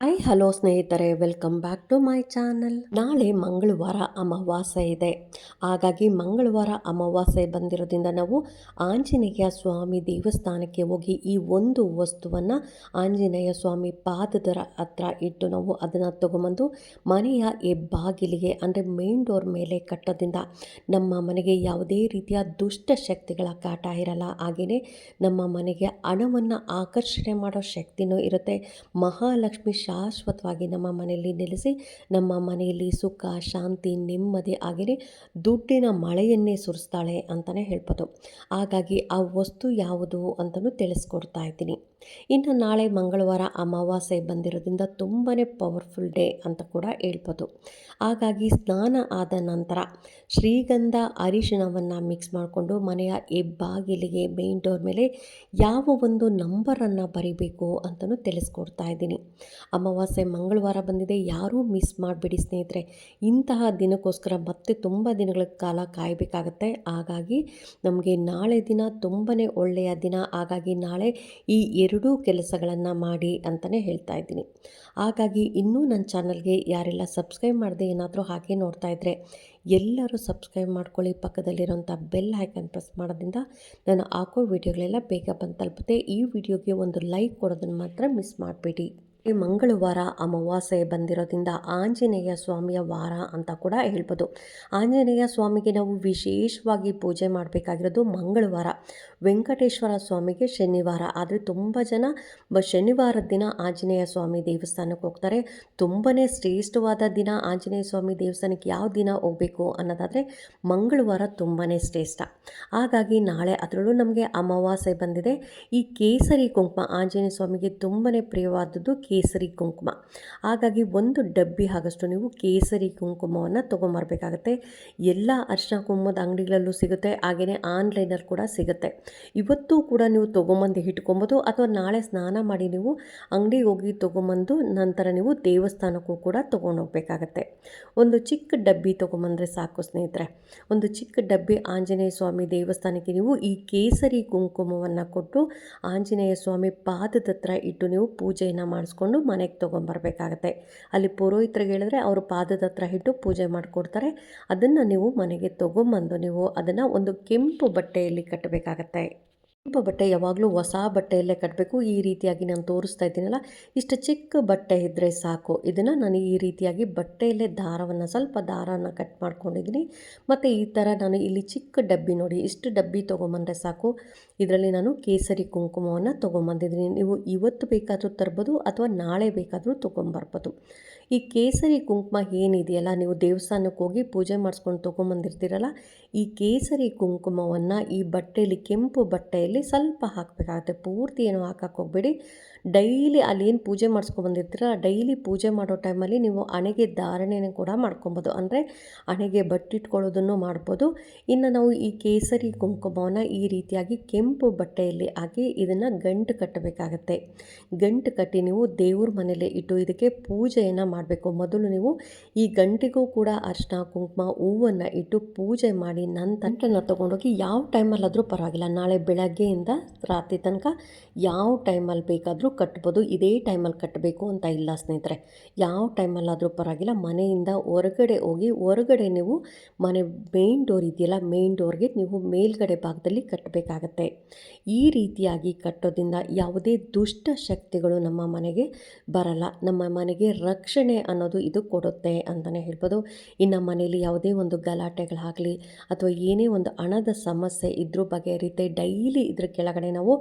Hi hello ಸ್ನೇಹಿತರೆ welcome back to my channel ನಾಳೆ ಮಂಗಳವಾರ ಅಮಾವಾಸ್ಯೆ ಇದೆ. ಹಾಗಾಗಿ ಮಂಗಳವಾರ ಅಮಾವಾಸ್ಯೆ ಬಂದಿರೋದ್ರಿಂದ ನಾವು ಆಂಜನೇಯ ಸ್ವಾಮಿ ದೇವಸ್ಥಾನಕ್ಕೆ ಹೋಗಿ ಈ ಒಂದು ವಸ್ತುವನ್ನು ಆಂಜನೇಯ ಸ್ವಾಮಿ ಪಾದದ ಹತ್ರ ಇಟ್ಟು ನಾವು ಅದನ್ನು ತಗೊಂಬಂದು ಮನೆಯ ಹೆಬ್ಬಾಗಿಲಿಗೆ ಅಂದರೆ ಮೇನ್ ಡೋರ್ ಮೇಲೆ ಕಟ್ಟೋದ್ರಿಂದ ನಮ್ಮ ಮನೆಗೆ ಯಾವುದೇ ರೀತಿಯ ದುಷ್ಟ ಶಕ್ತಿಗಳ ಕಾಟ ಇರಲ್ಲ. ಹಾಗೆಯೇ ನಮ್ಮ ಮನೆಗೆ ಹಣವನ್ನು ಆಕರ್ಷಣೆ ಮಾಡೋ ಶಕ್ತಿನೂ ಇರುತ್ತೆ. ಮಹಾಲಕ್ಷ್ಮಿ ಶಾಶ್ವತವಾಗಿ ನಮ್ಮ ಮನೆಯಲ್ಲಿ ನೆಲೆಸಿ, ನಮ್ಮ ಮನೆಯಲ್ಲಿ ಸುಖ, ಶಾಂತಿ, ನೆಮ್ಮದಿ ಆಗಿರಿ. ದುಡ್ಡಿನ ಮಳೆಯನ್ನೇ ಸುರಿಸ್ತಾಳೆ ಅಂತಲೇ ಹೇಳ್ಬೋದು. ಹಾಗಾಗಿ ಆ ವಸ್ತು ಯಾವುದು ಅಂತಲೂ ತಿಳಿಸ್ಕೊಡ್ತಾ ಇದ್ದೀನಿ. ಇನ್ನು ನಾಳೆ ಮಂಗಳವಾರ ಅಮಾವಾಸ್ಯೆ ಬಂದಿರೋದ್ರಿಂದ ತುಂಬಾ ಪವರ್ಫುಲ್ ಡೇ ಅಂತ ಕೂಡ ಹೇಳ್ಬೋದು. ಹಾಗಾಗಿ ಸ್ನಾನ ಆದ ನಂತರ ಶ್ರೀಗಂಧ ಅರಿಶಿಣವನ್ನು ಮಿಕ್ಸ್ ಮಾಡಿಕೊಂಡು ಮನೆಯ ಹೆಬ್ಬಾಗಿಲಿಗೆ ಮೇನ್ ಡೋರ್ ಮೇಲೆ ಯಾವ ಒಂದು ನಂಬರನ್ನು ಬರಿಬೇಕು ಅಂತಲೂ ತಿಳಿಸ್ಕೊಡ್ತಾ ಇದ್ದೀನಿ. ಅಮಾವಾಸ್ಯೆ ಮಂಗಳವಾರ ಬಂದಿದೆ, ಯಾರೂ ಮಿಸ್ ಮಾಡಿಬಿಡಿ ಸ್ನೇಹಿತರೆ. ಇಂತಹ ದಿನಕ್ಕೋಸ್ಕರ ಮತ್ತೆ ತುಂಬ ದಿನಗಳ ಕಾಲ ಕಾಯಬೇಕಾಗತ್ತೆ. ಹಾಗಾಗಿ ನಮಗೆ ನಾಳೆ ದಿನ ತುಂಬಾ ಒಳ್ಳೆಯ ದಿನ. ಹಾಗಾಗಿ ನಾಳೆ ಈ ಎರಡೂ ಕೆಲಸಗಳನ್ನು ಮಾಡಿ ಅಂತಲೇ ಹೇಳ್ತಾ ಇದ್ದೀನಿ. ಹಾಗಾಗಿ ಇನ್ನೂ ನನ್ನ ಚಾನಲ್ಗೆ ಯಾರೆಲ್ಲ ಸಬ್ಸ್ಕ್ರೈಬ್ ಮಾಡದೆ ಏನಾದರೂ ಹಾಗೆ ನೋಡ್ತಾ ಇದ್ದರೆ ಎಲ್ಲರೂ ಸಬ್ಸ್ಕ್ರೈಬ್ ಮಾಡ್ಕೊಳ್ಳಿ. ಪಕ್ಕದಲ್ಲಿರೋಂಥ ಬೆಲ್ ಐಕನ್ ಪ್ರೆಸ್ ಮಾಡೋದ್ರಿಂದ ನಾನು ಹಾಕೋ ವಿಡಿಯೋಗಳೆಲ್ಲ ಬೇಗ ಬಂದು ತಲುಪುತ್ತೆ. ಈ ವಿಡಿಯೋಗೆ ಒಂದು ಲೈಕ್ ಕೊಡೋದನ್ನು ಮಾತ್ರ ಮಿಸ್ ಮಾಡಬೇಡಿ. ಈ ಮಂಗಳವಾರ ಅಮಾವಾಸ್ಯೆ ಬಂದಿರೋದ್ರಿಂದ ಆಂಜನೇಯ ಸ್ವಾಮಿಯ ವಾರ ಅಂತ ಕೂಡ ಹೇಳ್ಬೋದು. ಆಂಜನೇಯ ಸ್ವಾಮಿಗೆ ನಾವು ವಿಶೇಷವಾಗಿ ಪೂಜೆ ಮಾಡಬೇಕಾಗಿರೋದು ಮಂಗಳವಾರ. ವೆಂಕಟೇಶ್ವರ ಸ್ವಾಮಿಗೆ ಶನಿವಾರ. ಆದರೆ ತುಂಬ ಜನ ಬ ಶನಿವಾರದ ದಿನ ಆಂಜನೇಯ ಸ್ವಾಮಿ ದೇವಸ್ಥಾನಕ್ಕೆ ಹೋಗ್ತಾರೆ. ತುಂಬಾ ಶ್ರೇಷ್ಠವಾದ ದಿನ ಆಂಜನೇಯ ಸ್ವಾಮಿ ದೇವಸ್ಥಾನಕ್ಕೆ ಯಾವ ದಿನ ಹೋಗಬೇಕು ಅನ್ನೋದಾದರೆ ಮಂಗಳವಾರ ತುಂಬಾ ಶ್ರೇಷ್ಠ. ಹಾಗಾಗಿ ನಾಳೆ ಅದರಲ್ಲೂ ನಮಗೆ ಅಮಾವಾಸ್ಯೆ ಬಂದಿದೆ. ಈ ಕೇಸರಿ ಕುಂಕುಮ ಆಂಜನೇಯ ಸ್ವಾಮಿಗೆ ತುಂಬಾ ಪ್ರಿಯವಾದದ್ದು ಕೇಸರಿ ಕುಂಕುಮ. ಹಾಗಾಗಿ ಒಂದು ಡಬ್ಬಿ ಆಗಷ್ಟು ನೀವು ಕೇಸರಿ ಕುಂಕುಮವನ್ನು ತೊಗೊಂಬರ್ಬೇಕಾಗತ್ತೆ. ಎಲ್ಲ ಅರ್ಶಿನ ಕುಂಕುಮದ ಅಂಗಡಿಗಳಲ್ಲೂ ಸಿಗುತ್ತೆ ಹಾಗೆಯೇ ಆನ್ಲೈನಲ್ಲಿ ಕೂಡ ಸಿಗುತ್ತೆ. ಇವತ್ತು ಕೂಡ ನೀವು ತೊಗೊಂಬಂದು ಇಟ್ಕೊಬೋದು, ಅಥವಾ ನಾಳೆ ಸ್ನಾನ ಮಾಡಿ ನೀವು ಅಂಗಡಿಗೆ ಹೋಗಿ ತೊಗೊಂಬಂದು ನಂತರ ನೀವು ದೇವಸ್ಥಾನಕ್ಕೂ ಕೂಡ ತೊಗೊಂಡೋಗ್ಬೇಕಾಗತ್ತೆ. ಒಂದು ಚಿಕ್ಕ ಡಬ್ಬಿ ತೊಗೊಂಬಂದರೆ ಸಾಕು ಸ್ನೇಹಿತರೆ. ಒಂದು ಚಿಕ್ಕ ಡಬ್ಬಿ ಆಂಜನೇಯ ಸ್ವಾಮಿ ದೇವಸ್ಥಾನಕ್ಕೆ ನೀವು ಈ ಕೇಸರಿ ಕುಂಕುಮವನ್ನು ಕೊಟ್ಟು ಆಂಜನೇಯ ಸ್ವಾಮಿ ಪಾದದ ಹತ್ರ ಇಟ್ಟು ನೀವು ಪೂಜೆಯನ್ನು ಮಾಡಿಸ್ಕೊಂಡು ಮನೆಗೆ ತೊಗೊಂಬರ್ಬೇಕಾಗತ್ತೆ ಅಲ್ಲಿ ಪುರೋಹಿತರಿಗೆ ಹೇಳಿದ್ರೆ ಅವರು ಪಾದದ ಹತ್ರ ಇಟ್ಟು ಪೂಜೆ ಮಾಡಿಕೊಡ್ತಾರೆ. ಅದನ್ನು ನೀವು ಮನೆಗೆ ತೊಗೊಂಬಂದು ನೀವು ಅದನ್ನು ಒಂದು ಕೆಂಪು ಬಟ್ಟೆಯಲ್ಲಿ ಕಟ್ಟಬೇಕಾಗತ್ತೆ. ಕೆಂಪು ಬಟ್ಟೆ ಯಾವಾಗಲೂ ಹೊಸ ಬಟ್ಟೆಯಲ್ಲೇ ಕಟ್ಟಬೇಕು ಈ ರೀತಿಯಾಗಿ ನಾನು ತೋರಿಸ್ತಾ ಇದ್ದೀನಲ್ಲ, ಇಷ್ಟು ಚಿಕ್ಕ ಬಟ್ಟೆ ಇದ್ದರೆ ಸಾಕು. ಇದನ್ನು ನಾನು ಈ ರೀತಿಯಾಗಿ ಬಟ್ಟೆಯಲ್ಲೇ ದಾರವನ್ನು, ಸ್ವಲ್ಪ ದಾರನ ಕಟ್ ಮಾಡ್ಕೊಂಡಿದ್ದೀನಿ. ಮತ್ತು ಈ ಥರ ನಾನು ಇಲ್ಲಿ ಚಿಕ್ಕ ಡಬ್ಬಿ ನೋಡಿ, ಇಷ್ಟು ಡಬ್ಬಿ ತೊಗೊಂಬಂದರೆ ಸಾಕು. ಇದರಲ್ಲಿ ನಾನು ಕೇಸರಿ ಕುಂಕುಮವನ್ನು ತೊಗೊಂಬಂದಿದ್ದೀನಿ. ನೀವು ಇವತ್ತು ಬೇಕಾದರೂ ತರ್ಬೋದು ಅಥವಾ ನಾಳೆ ಬೇಕಾದರೂ ತೊಗೊಂಬರ್ಬೋದು. ಈ ಕೇಸರಿ ಕುಂಕುಮ ಏನಿದೆಯಲ್ಲ, ನೀವು ದೇವಸ್ಥಾನಕ್ಕೆ ಹೋಗಿ ಪೂಜೆ ಮಾಡಿಸ್ಕೊಂಡು ತೊಗೊಂಬಂದಿರ್ತೀರಲ್ಲ, ಈ ಕೇಸರಿ ಕುಂಕುಮವನ್ನು ಈ ಬಟ್ಟೆಯಲ್ಲಿ, ಕೆಂಪು ಬಟ್ಟೆಯಲ್ಲಿ ಸ್ವಲ್ಪ ಹಾಕಬೇಕಾಗುತ್ತೆ. ಪೂರ್ತಿ ಏನು ಹಾಕಕ್ಕೆ ಹೋಗ್ಬೇಡಿ. ಡೈಲಿ ಅಲ್ಲಿ ಏನು ಪೂಜೆ ಮಾಡಿಸ್ಕೊಂಬಂದಿರ್ತೀರ ಡೈಲಿ ಪೂಜೆ ಮಾಡೋ ಟೈಮಲ್ಲಿ ನೀವು ಹಣೆಗೆ ಧಾರಣೆನ ಕೂಡ ಮಾಡ್ಕೊಬೋದು. ಅಂದರೆ ಹಣೆಗೆ ಬಟ್ಟಿಟ್ಕೊಳ್ಳೋದನ್ನು ಮಾಡ್ಬೋದು. ಇನ್ನು ನಾವು ಈ ಕೇಸರಿ ಕುಂಕುಮವನ್ನು ಈ ರೀತಿಯಾಗಿ ಕೆಂಪು ಬಟ್ಟೆಯಲ್ಲಿ ಹಾಕಿ ಇದನ್ನು ಗಂಟು ಕಟ್ಟಬೇಕಾಗತ್ತೆ. ಗಂಟು ಕಟ್ಟಿ ನೀವು ದೇವ್ರ ಮನೇಲಿ ಇಟ್ಟು ಇದಕ್ಕೆ ಪೂಜೆಯನ್ನು ಮಾಡಬೇಕು. ಮೊದಲು ನೀವು ಈ ಗಂಟಿಗೂ ಕೂಡ ಅರ್ಶಿನ, ಕುಂಕುಮ, ಹೂವನ್ನು ಇಟ್ಟು ಪೂಜೆ ಮಾಡಿ ನಂತರ ತೊಗೊಂಡೋಗಿ ಯಾವ ಟೈಮಲ್ಲಾದರೂ ಪರವಾಗಿಲ್ಲ. ನಾಳೆ ಬೆಳಗ್ಗೆಯಿಂದ ರಾತ್ರಿ ತನಕ ಯಾವ ಟೈಮಲ್ಲಿ ಬೇಕಾದರೂ ಕಟ್ಬೋದು, ಇದೇ ಟೈಮಲ್ಲಿ ಕಟ್ಟಬೇಕು ಅಂತ ಇಲ್ಲ ಸ್ನೇಹಿತರೆ. ಯಾವ ಟೈಮಲ್ಲಾದರೂ ಪರವಾಗಿಲ್ಲ, ಮನೆಯಿಂದ ಹೊರಗಡೆ ಹೋಗಿ, ಹೊರಗಡೆ ನೀವು ಮನೆ ಮೇನ್ ಡೋರ್ ಇದೆಯಲ್ಲ ಮೇನ್ ಡೋರ್ಗೆ ನೀವು ಮೇಲ್ಗಡೆ ಭಾಗದಲ್ಲಿ ಕಟ್ಟಬೇಕಾಗತ್ತೆ. ಈ ರೀತಿಯಾಗಿ ಕಟ್ಟೋದ್ರಿಂದ ಯಾವುದೇ ದುಷ್ಟ ಶಕ್ತಿಗಳು ನಮ್ಮ ಮನೆಗೆ ಬರಲ್ಲ. ನಮ್ಮ ಮನೆಗೆ ರಕ್ಷಣೆ ಅನ್ನೋದು ಇದು ಕೊಡುತ್ತೆ ಅಂತಲೇ ಹೇಳ್ಬೋದು. ಇನ್ನು ಮನೆಯಲ್ಲಿ ಯಾವುದೇ ಒಂದು ಗಲಾಟೆಗಳಾಗಲಿ, ಅಥವಾ ಏನೇ ಒಂದು ಹಣದ ಸಮಸ್ಯೆ ಇದ್ರ ಬಗೆಹರಿತೆ, ಡೈಲಿ ಇದ್ರ ಕೆಳಗಡೆ ನಾವು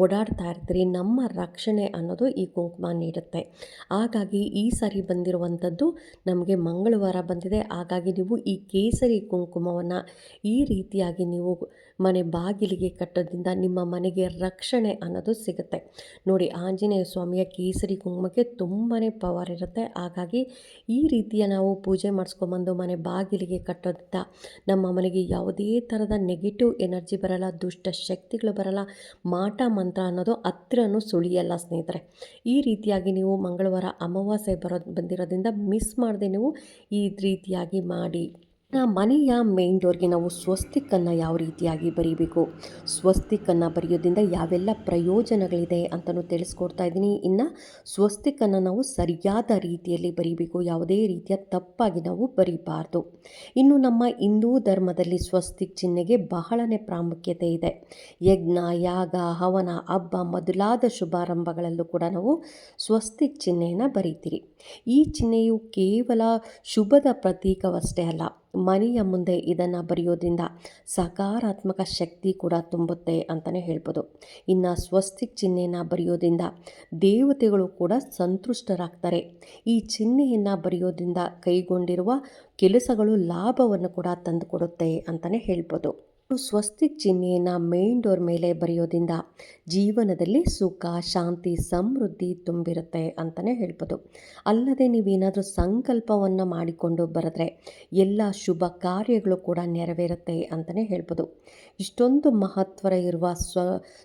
ಓಡಾಡ್ತಾ ಇರ್ತೀರಿ. ನಮ್ಮ ರಕ್ಷಣೆ ಅನ್ನೋದು ಈ ಕುಂಕುಮ ನೀಡುತ್ತೆ. ಹಾಗಾಗಿ ಈ ಸಾರಿ ಬಂದಿರುವಂಥದ್ದು ನಮಗೆ ಮಂಗಳವಾರ ಬಂದಿದೆ. ಹಾಗಾಗಿ ನೀವು ಈ ಕೇಸರಿ ಕುಂಕುಮವನ್ನು ಈ ರೀತಿಯಾಗಿ ನೀವು ಮನೆ ಬಾಗಿಲಿಗೆ ಕಟ್ಟೋದ್ರಿಂದ ನಿಮ್ಮ ಮನೆಗೆ ರಕ್ಷಣೆ ಅನ್ನೋದು ಸಿಗುತ್ತೆ. ನೋಡಿ, ಆಂಜನೇಯ ಸ್ವಾಮಿಯ ಕೇಸರಿ ಕುಂಕುಮಕ್ಕೆ ತುಂಬಾ ಪವರ್ ಇರುತ್ತೆ. ಹಾಗಾಗಿ ಈ ರೀತಿಯ ನಾವು ಪೂಜೆ ಮಾಡಿಸ್ಕೊಂಬಂದು ಮನೆ ಬಾಗಿಲಿಗೆ ಕಟ್ಟೋದ್ರಿಂದ ನಮ್ಮ ಮನೆಗೆ ಯಾವುದೇ ಥರದ ನೆಗೆಟಿವ್ ಎನರ್ಜಿ ಬರಲ್ಲ, ದುಷ್ಟ ಶಕ್ತಿಗಳು ಬರಲ್ಲ, ಮಾಟ ಮಂತ್ರ ಅನ್ನೋದು ಹತ್ರನೂ ಸುಳಿಯಲ್ಲ. ಸ್ನೇಹಿತರೆ ಈ ರೀತಿಯಾಗಿ ನೀವು ಮಂಗಳವಾರ ಅಮಾವಾಸ್ಯೆ ಬರೋ ಬಂದಿರೋದ್ರಿಂದ ಮಿಸ್ ಮಾಡದೆ ನೀವು ಈ ರೀತಿಯಾಗಿ ಮಾಡಿ. ಮನೆಯ ಮೇನ್ ಡೋರ್ಗೆ ನಾವು ಸ್ವಸ್ತಿಕ್ಕನ್ನು ಯಾವ ರೀತಿಯಾಗಿ ಬರೀಬೇಕು? ಸ್ವಸ್ತಿಕನ್ನು ಬರೆಯೋದ್ರಿಂದ ಯಾವೆಲ್ಲ ಪ್ರಯೋಜನಗಳಿದೆ ಅಂತಲೂ ತಿಳಿಸ್ಕೊಡ್ತಾ ಇದ್ದೀನಿ. ಇನ್ನು ಸ್ವಸ್ತಿಕನ್ನು ನಾವು ಸರಿಯಾದ ರೀತಿಯಲ್ಲಿ ಬರೀಬೇಕು, ಯಾವುದೇ ರೀತಿಯ ತಪ್ಪಾಗಿ ನಾವು ಬರೀಬಾರ್ದು. ಇನ್ನು ನಮ್ಮ ಹಿಂದೂ ಧರ್ಮದಲ್ಲಿ ಸ್ವಸ್ತಿಕ್ ಚಿಹ್ನೆಗೆ ಬಹಳನೇ ಪ್ರಾಮುಖ್ಯತೆ ಇದೆ. ಯಜ್ಞ, ಯಾಗ, ಹವನ, ಹಬ್ಬ ಮೊದಲಾದ ಶುಭಾರಂಭಗಳಲ್ಲೂ ಕೂಡ ನಾವು ಸ್ವಸ್ತಿಕ್ ಚಿಹ್ನೆಯನ್ನು ಬರೀತೀರಿ. ಈ ಚಿಹ್ನೆಯು ಕೇವಲ ಶುಭದ ಪ್ರತೀಕವಷ್ಟೇ ಅಲ್ಲ ಮನೆಯ ಮುಂದೆ ಇದನ್ನು ಬರೆಯೋದ್ರಿಂದ ಸಕಾರಾತ್ಮಕ ಶಕ್ತಿ ಕೂಡ ತುಂಬುತ್ತೆ ಅಂತಲೇ ಹೇಳ್ಬೋದು. ಇನ್ನು ಸ್ವಸ್ತಿಕ್ ಚಿಹ್ನೆಯನ್ನು ಬರೆಯೋದ್ರಿಂದ ದೇವತೆಗಳು ಕೂಡ ಸಂತುಷ್ಟರಾಗ್ತಾರೆ. ಈ ಚಿಹ್ನೆಯನ್ನು ಬರೆಯೋದ್ರಿಂದ ಕೈಗೊಂಡಿರುವ ಕೆಲಸಗಳು ಲಾಭವನ್ನು ಕೂಡ ತಂದುಕೊಡುತ್ತೆ ಅಂತಲೇ ಹೇಳ್ಬೋದು. ಸ್ವಸ್ತಿಕ್ ಚಿಹ್ನೆಯನ್ನು ಮೇನ್ ಡೋರ್ ಮೇಲೆ ಬರೆಯೋದ್ರಿಂದ ಜೀವನದಲ್ಲಿ ಸುಖ, ಶಾಂತಿ, ಸಮೃದ್ಧಿ ತುಂಬಿರುತ್ತೆ ಅಂತಲೇ ಹೇಳ್ಬೋದು. ಅಲ್ಲದೆ ನೀವೇನಾದರೂ ಸಂಕಲ್ಪವನ್ನು ಮಾಡಿಕೊಂಡು ಬರೆದ್ರೆ ಎಲ್ಲ ಶುಭ ಕಾರ್ಯಗಳು ಕೂಡ ನೆರವೇರುತ್ತೆ ಅಂತಲೇ ಹೇಳ್ಬೋದು. ಇಷ್ಟೊಂದು ಮಹತ್ವ ಇರುವ ಸ್ವ,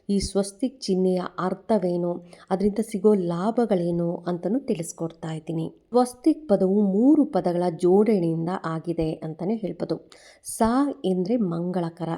ಈ ಸ್ವಸ್ತಿಕ್ ಚಿಹ್ನೆಯ ಅರ್ಥವೇನು? ಅದರಿಂದ ಸಿಗೋ ಲಾಭಗಳೇನು ಅಂತಲೂ ತಿಳಿಸ್ಕೊಡ್ತಾ ಇದ್ದೀನಿ. ಸ್ವಸ್ತಿಕ್ ಪದವು ಮೂರು ಪದಗಳ ಜೋಡಣೆಯಿಂದ ಆಗಿದೆ ಅಂತಲೇ ಹೇಳ್ಬೋದು. ಸಾ ಎಂದರೆ ಮಂಗಳಕರ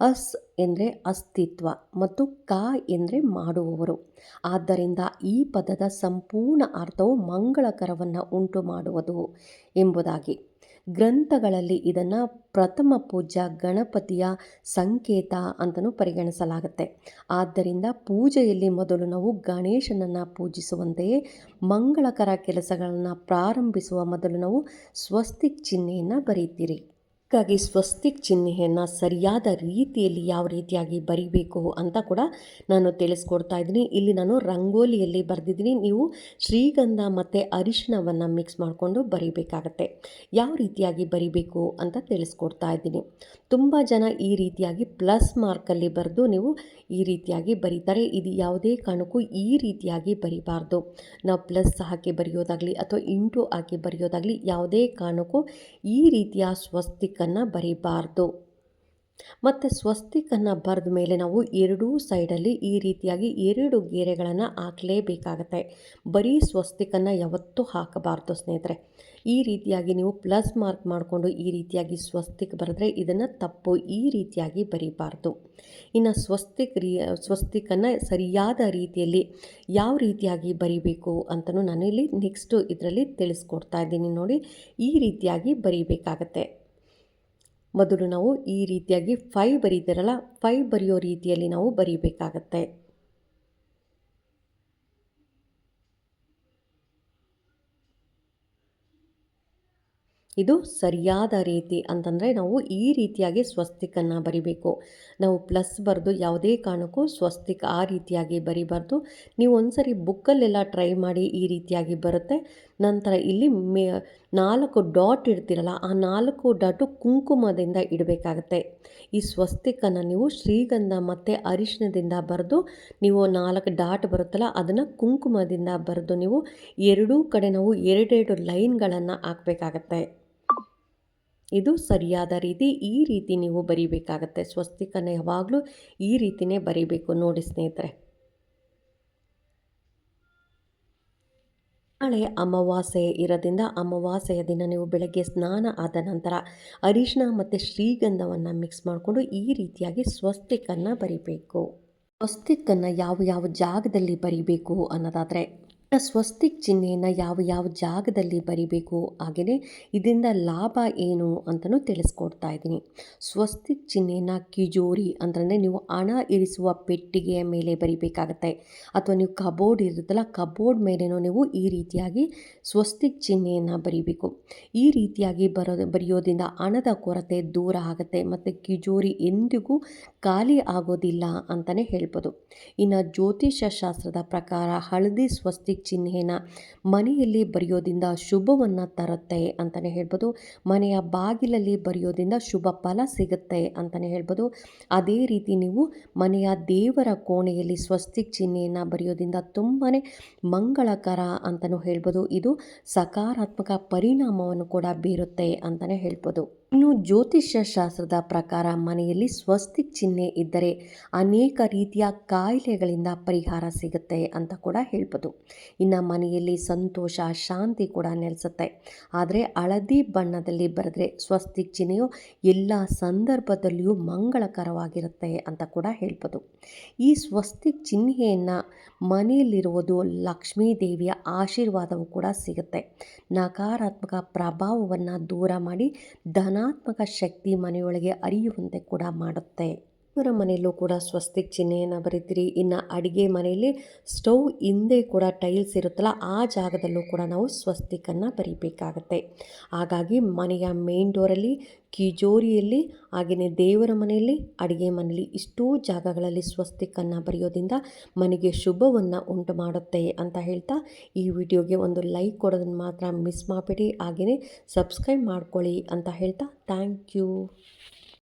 ಅಸ್ ಎಂದರೆ ಅಸ್ತಿತ್ವ ಮತ್ತು ಕಾ ಎಂದರೆ ಮಾಡುವವರು. ಆದ್ದರಿಂದ ಈ ಪದದ ಸಂಪೂರ್ಣ ಅರ್ಥವು ಮಂಗಳಕರವನ್ನು ಉಂಟು ಮಾಡುವುದು ಎಂಬುದಾಗಿ. ಗ್ರಂಥಗಳಲ್ಲಿ ಇದನ್ನು ಪ್ರಥಮ ಪೂಜ್ಯ ಗಣಪತಿಯ ಸಂಕೇತ ಅಂತಲೂ ಪರಿಗಣಿಸಲಾಗುತ್ತೆ. ಆದ್ದರಿಂದ ಪೂಜೆಯಲ್ಲಿ ಮೊದಲು ನಾವು ಗಣೇಶನನ್ನು ಪೂಜಿಸುವಂತೆಯೇ ಮಂಗಳಕರ ಕೆಲಸಗಳನ್ನು ಪ್ರಾರಂಭಿಸುವ ಮೊದಲು ನಾವು ಸ್ವಸ್ತಿಕ್ ಚಿಹ್ನೆಯನ್ನು ಬರೀತೀರಿ. ಹಾಗಾಗಿ ಸ್ವಸ್ತಿಕ್ ಚಿಹ್ನೆಯನ್ನು ಸರಿಯಾದ ರೀತಿಯಲ್ಲಿ ಯಾವ ರೀತಿಯಾಗಿ ಬರಿಬೇಕು ಅಂತ ಕೂಡ ನಾನು ತಿಳಿಸ್ಕೊಡ್ತಾ ಇದ್ದೀನಿ. ಇಲ್ಲಿ ನಾನು ರಂಗೋಲಿಯಲ್ಲಿ ಬರೆದಿದ್ದೀನಿ. ನೀವು ಶ್ರೀಗಂಧ ಮತ್ತು ಅರಿಶಿಣವನ್ನು ಮಿಕ್ಸ್ ಮಾಡಿಕೊಂಡು ಬರಿಬೇಕಾಗತ್ತೆ. ಯಾವ ರೀತಿಯಾಗಿ ಬರಿಬೇಕು ಅಂತ ತಿಳಿಸ್ಕೊಡ್ತಾ ಇದ್ದೀನಿ. ತುಂಬ ಜನ ಈ ರೀತಿಯಾಗಿ ಪ್ಲಸ್ ಮಾರ್ಕಲ್ಲಿ ಬರೆದು ನೀವು ಈ ರೀತಿಯಾಗಿ ಬರೀತಾರೆ. ಇದು ಯಾವುದೇ ಕಾರಣಕ್ಕೂ ಈ ರೀತಿಯಾಗಿ ಬರಿಬಾರ್ದು. ನಾವು ಪ್ಲಸ್ ಹಾಕಿ ಬರೆಯೋದಾಗಲಿ ಅಥವಾ ಇಂಟು ಹಾಕಿ ಬರೆಯೋದಾಗಲಿ ಯಾವುದೇ ಕಾರಣಕ್ಕೂ ಈ ರೀತಿಯ ಸ್ವಸ್ತಿಕನ್ನು ಬರಿಬಾರ್ದು. ಮತ್ತು ಸ್ವಸ್ತಿಕನ್ನು ಬರೆದ ಮೇಲೆ ನಾವು ಎರಡೂ ಸೈಡಲ್ಲಿ ಈ ರೀತಿಯಾಗಿ ಎರಡು ಗೆರೆಗಳನ್ನು ಹಾಕಲೇಬೇಕಾಗತ್ತೆ. ಬರೀ ಸ್ವಸ್ತಿಕನ್ನು ಯಾವತ್ತೂ ಹಾಕಬಾರ್ದು ಸ್ನೇಹಿತರೆ. ಈ ರೀತಿಯಾಗಿ ನೀವು ಪ್ಲಸ್ ಮಾರ್ಕ್ ಮಾಡಿಕೊಂಡು ಈ ರೀತಿಯಾಗಿ ಸ್ವಸ್ತಿಕ್ ಬರೆದ್ರೆ ಇದನ್ನು ತಪ್ಪು ಈ ರೀತಿಯಾಗಿ ಬರೀಬಾರ್ದು. ಇನ್ನು ಸ್ವಸ್ತಿಕ್ ರೀ, ಸ್ವಸ್ತಿಕನ್ನು ಸರಿಯಾದ ರೀತಿಯಲ್ಲಿ ಯಾವ ರೀತಿಯಾಗಿ ಬರಿಬೇಕು ಅಂತಲೂ ನಾನಿಲ್ಲಿ ನೆಕ್ಸ್ಟು ಇದರಲ್ಲಿ ತಿಳಿಸ್ಕೊಡ್ತಾ ಇದ್ದೀನಿ ನೋಡಿ. ಈ ರೀತಿಯಾಗಿ ಬರೀಬೇಕಾಗತ್ತೆ. ಮೊದಲು ನಾವು ಈ ರೀತಿಯಾಗಿ ಫೈ ಬರೀತಾರಲ್ಲ ಫೈ ಬರೆಯೋ ರೀತಿಯಲ್ಲಿ ನಾವು ಬರೀಬೇಕಾಗತ್ತೆ. ಇದು ಸರಿಯಾದ ರೀತಿ ಅಂತಂದರೆ ನಾವು ಈ ರೀತಿಯಾಗಿ ಸ್ವಸ್ತಿಕನ್ನು ಬರಿಬೇಕು. ನಾವು ಪ್ಲಸ್ ಬರೆದು ಯಾವುದೇ ಕಾರಣಕ್ಕೂ ಸ್ವಸ್ತಿಕ್ ಆ ರೀತಿಯಾಗಿ ಬರಿಬಾರ್ದು. ನೀವು ಒಂದ್ಸರಿ ಬುಕ್ಕಲ್ಲೆಲ್ಲ ಟ್ರೈ ಮಾಡಿ ಈ ರೀತಿಯಾಗಿ ಬರುತ್ತೆ. ನಂತರ ಇಲ್ಲಿ ಮೇ ನಾಲ್ಕು ಡಾಟ್ ಇಡ್ತೀರಲ್ಲ, ಆ ನಾಲ್ಕು ಡಾಟು ಕುಂಕುಮದಿಂದ ಇಡಬೇಕಾಗತ್ತೆ. ಈ ಸ್ವಸ್ತಿಕನ್ನು ನೀವು ಶ್ರೀಗಂಧ ಮತ್ತು ಅರಿಶಿಣದಿಂದ ಬರೆದು ನೀವು ನಾಲ್ಕು ಡಾಟ್ ಬರುತ್ತಲ್ಲ, ಅದನ್ನು ಕುಂಕುಮದಿಂದ ಬರೆದು ನೀವು ಎರಡೂ ಕಡೆ ನಾವು ಎರಡೆರಡು ಲೈನ್ಗಳನ್ನು ಹಾಕಬೇಕಾಗತ್ತೆ. ಇದು ಸರಿಯಾದ ರೀತಿ ಈ ರೀತಿ ನೀವು ಬರಿಬೇಕಾಗತ್ತೆ. ಸ್ವಸ್ತಿಕನ ಯಾವಾಗಲೂ ಈ ರೀತಿಯೇ ಬರಿಬೇಕು ನೋಡಿ ಸ್ನೇಹಿತರೆ. ನಾಳೆ ಅಮಾವಾಸ್ಯೆ ಇರೋದ್ರಿಂದ ಅಮಾವಾಸ್ಯೆಯ ದಿನ ನೀವು ಬೆಳಗ್ಗೆ ಸ್ನಾನ ಆದ ನಂತರ ಅರಿಶಿನ ಮತ್ತು ಶ್ರೀಗಂಧವನ್ನು ಮಿಕ್ಸ್ ಮಾಡಿಕೊಂಡು ಈ ರೀತಿಯಾಗಿ ಸ್ವಸ್ತಿಕನ್ನು ಬರಿಬೇಕು. ಸ್ವಸ್ತಿಕನ್ನು ಯಾವ ಯಾವ ಜಾಗದಲ್ಲಿ ಬರಿಬೇಕು ಅನ್ನೋದಾದರೆ ಸ್ವಸ್ತಿಕ್ ಚಿಹ್ನೆಯನ್ನು ಯಾವ ಯಾವ ಜಾಗದಲ್ಲಿ ಬರಿಬೇಕು ಹಾಗೆಯೇ ಇದರಿಂದ ಲಾಭ ಏನು ಅಂತಲೂ ತಿಳಿಸ್ಕೊಡ್ತಾ ಇದ್ದೀನಿ. ಸ್ವಸ್ತಿಕ್ ಚಿಹ್ನೆಯನ್ನು ಕಿಜೋರಿ ಅಂತಂದರೆ ನೀವು ಹಣ ಇರಿಸುವ ಪೆಟ್ಟಿಗೆಯ ಮೇಲೆ ಬರಿಬೇಕಾಗತ್ತೆ. ಅಥವಾ ನೀವು ಕಬೋರ್ಡ್ ಇರುತ್ತಲ್ಲ, ಕಬೋರ್ಡ್ ಮೇಲೇನೋ ನೀವು ಈ ರೀತಿಯಾಗಿ ಸ್ವಸ್ತಿಕ್ ಚಿಹ್ನೆಯನ್ನು ಬರಿಬೇಕು. ಈ ರೀತಿಯಾಗಿ ಬರೋ, ಬರೆಯೋದ್ರಿಂದ ಹಣದ ಕೊರತೆ ದೂರ ಆಗುತ್ತೆ ಮತ್ತು ಕಿಜೋರಿ ಎಂದಿಗೂ ಖಾಲಿ ಆಗೋದಿಲ್ಲ ಅಂತಲೇ ಹೇಳ್ಬೋದು. ಇನ್ನು ಜ್ಯೋತಿಷ್ಯ ಶಾಸ್ತ್ರದ ಪ್ರಕಾರ ಹಳದಿ ಸ್ವಸ್ತಿಕ್ ಚಿಹ್ನೆನ ಮನೆಯಲ್ಲಿ ಬರೆಯೋದ್ರಿಂದ ಶುಭವನ್ನು ತರುತ್ತೆ ಅಂತಲೇ ಹೇಳ್ಬೋದು. ಮನೆಯ ಬಾಗಿಲಲ್ಲಿ ಬರೆಯೋದ್ರಿಂದ ಶುಭ ಫಲ ಸಿಗುತ್ತೆ ಅಂತಲೇ ಹೇಳ್ಬೋದು. ಅದೇ ರೀತಿ ನೀವು ಮನೆಯ ದೇವರ ಕೋಣೆಯಲ್ಲಿ ಸ್ವಸ್ತಿಕ್ ಚಿಹ್ನೆಯನ್ನು ಬರೆಯೋದ್ರಿಂದ ತುಂಬಾ ಮಂಗಳಕರ ಅಂತಲೂ ಹೇಳ್ಬೋದು. ಇದು ಸಕಾರಾತ್ಮಕ ಪರಿಣಾಮವನ್ನು ಕೂಡ ಬೀರುತ್ತೆ ಅಂತಲೇ ಹೇಳ್ಬೋದು. ಇನ್ನು ಜ್ಯೋತಿಷ್ಯ ಶಾಸ್ತ್ರದ ಪ್ರಕಾರ ಮನೆಯಲ್ಲಿ ಸ್ವಸ್ತಿಕ್ ಚಿಹ್ನೆ ಇದ್ದರೆ ಅನೇಕ ರೀತಿಯ ಕಾಯಿಲೆಗಳಿಂದ ಪರಿಹಾರ ಸಿಗುತ್ತೆ ಅಂತ ಕೂಡ ಹೇಳ್ಬೋದು. ಇನ್ನು ಮನೆಯಲ್ಲಿ ಸಂತೋಷ, ಶಾಂತಿ ಕೂಡ ನೆಲೆಸುತ್ತೆ. ಆದರೆ ಹಳದಿ ಬಣ್ಣದಲ್ಲಿ ಬರೆದ್ರೆ ಸ್ವಸ್ತಿಕ್ ಚಿಹ್ನೆಯು ಎಲ್ಲ ಸಂದರ್ಭದಲ್ಲಿಯೂ ಮಂಗಳಕರವಾಗಿರುತ್ತೆ ಅಂತ ಕೂಡ ಹೇಳ್ಬೋದು. ಈ ಸ್ವಸ್ತಿಕ್ ಚಿಹ್ನೆಯನ್ನು ಮನೆಯಲ್ಲಿರುವುದು ಲಕ್ಷ್ಮೀ ದೇವಿಯ ಆಶೀರ್ವಾದವು ಕೂಡ ಸಿಗುತ್ತೆ. ನಕಾರಾತ್ಮಕ ಪ್ರಭಾವವನ್ನು ದೂರ ಮಾಡಿ ಧನಾತ್ಮಕ ಶಕ್ತಿ ಮನೆಯೊಳಗೆ ಅರಿಯುವಂತೆ ಕೂಡ ಮಾಡುತ್ತೆ. ಇವರ ಮನೆಯಲ್ಲೂ ಕೂಡ ಸ್ವಸ್ತಿಕ್ ಚಿಹ್ನೆಯನ್ನು ಬರೀತೀರಿ. ಇನ್ನು ಅಡುಗೆ ಮನೆಯಲ್ಲಿ ಸ್ಟವ್ ಹಿಂದೆ ಕೂಡ ಟೈಲ್ಸ್ ಇರುತ್ತಲ್ಲ, ಆ ಜಾಗದಲ್ಲೂ ಕೂಡ ನಾವು ಸ್ವಸ್ತಿಕನ್ನು ಬರೀಬೇಕಾಗತ್ತೆ. ಹಾಗಾಗಿ ಮನೆಯ ಮೇನ್ ಡೋರಲ್ಲಿ ಕಿಜೋರಿಯಲ್ಲಿ ಹಾಗೆಯೇ ದೇವರ ಮನೆಯಲ್ಲಿ, ಅಡುಗೆ ಮನೆಯಲ್ಲಿ ಇಷ್ಟೋ ಜಾಗಗಳಲ್ಲಿ ಸ್ವಸ್ತಿಕನ್ನು ಬರೆಯೋದ್ರಿಂದ ಮನೆಗೆ ಶುಭವನ್ನು ಉಂಟು ಮಾಡುತ್ತೆ ಅಂತ ಹೇಳ್ತಾ ಈ ವಿಡಿಯೋಗೆ ಒಂದು ಲೈಕ್ ಕೊಡೋದನ್ನು ಮಾತ್ರ ಮಿಸ್ ಮಾಡಬೇಡಿ. ಹಾಗೆಯೇ ಸಬ್ಸ್ಕ್ರೈಬ್ ಮಾಡ್ಕೊಳ್ಳಿ ಅಂತ ಹೇಳ್ತಾ ಥ್ಯಾಂಕ್ ಯು.